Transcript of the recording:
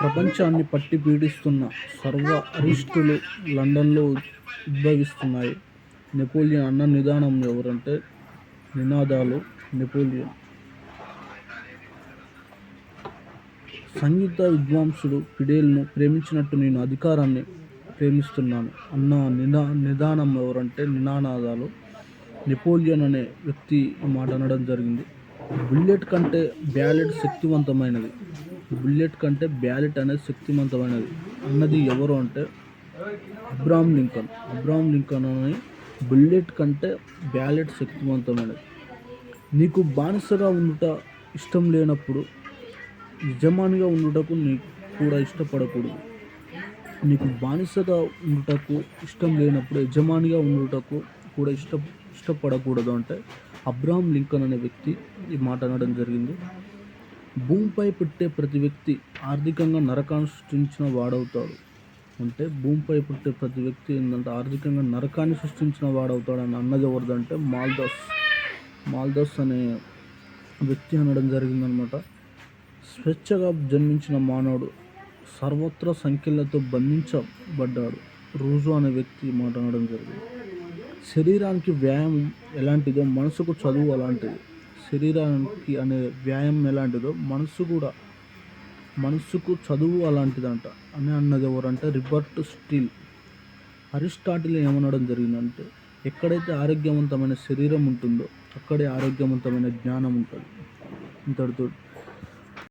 ప్రపంచాన్ని పట్టి పీడిస్తున్న సర్వ అరిష్టులు లండన్లో ఉద్భవిస్తున్నాయి. నెపోలియన్ అన్న నిదానం ఎవరంటే నినాదాలు నెపోలియన్. సంగీత విద్వాంసుడు ఫిడేల్ను ప్రేమించినట్టు నేను అధికారాన్ని ప్రేమిస్తున్నాను. అన్న నినా నిదానం ఎవరంటే నినానాదాలు నెపోలియన్ అనే వ్యక్తి మాట అనడం జరిగింది. బుల్లెట్ కంటే బ్యాలెట్ శక్తివంతమైనది. బుల్లెట్ కంటే బ్యాలెట్ అనేది శక్తివంతమైనది అన్నది ఎవరు అంటే అబ్రామ్ లింకన్. అబ్రామ్ లింకన్ అని బుల్లెట్ కంటే బ్యాలెట్ శక్తివంతమైనది నీకు బానిసగా ఉండుట ఇష్టం లేనప్పుడు యజమానిగా ఉండుటకు నీకు కూడా ఇష్టపడకూడదు. నీకు బానిసగా ఉండుటకు ఇష్టం లేనప్పుడు యజమానిగా ఉండుటకు కూడా ఇష్ట ఇష్టపడకూడదు అంటే అబ్రాహం లింకన్ అనే వ్యక్తి ఈ మాట అనడం జరిగింది. భూమిపై పుట్టే ప్రతి వ్యక్తి ఆర్థికంగా నరకాన్ని సృష్టించిన వాడవుతాడు అంటే భూమిపై పుట్టే ప్రతి వ్యక్తి ఏంటంటే ఆర్థికంగా నరకాన్ని సృష్టించిన వాడవుతాడు అని అన్నది ఎవరిదంటే మాల్దాస్. మాల్దాస్ అనే వ్యక్తి అనడం జరిగిందనమాట. స్వేచ్ఛగా జన్మించిన మానవుడు సర్వత్ర సంఖ్యలతో బంధించబడ్డాడు. రోజు అనే వ్యక్తి మాట్లాడడం మాట అనడం జరిగింది. శరీరానికి వ్యాయామం ఎలాంటిదో మనసుకు చదువు అలాంటిది. శరీరానికి అనే వ్యాయామం ఎలాంటిదో మనసు కూడా మనసుకు చదువు అలాంటిదంట. అని అన్నది ఎవరంటే రిబర్ట్ స్టీల్. అరిస్టాటిల్ ఏమనడం జరిగిందంటే ఎక్కడైతే ఆరోగ్యవంతమైన శరీరం ఉంటుందో అక్కడే ఆరోగ్యవంతమైన జ్ఞానం ఉంటుంది. ఇంతటితో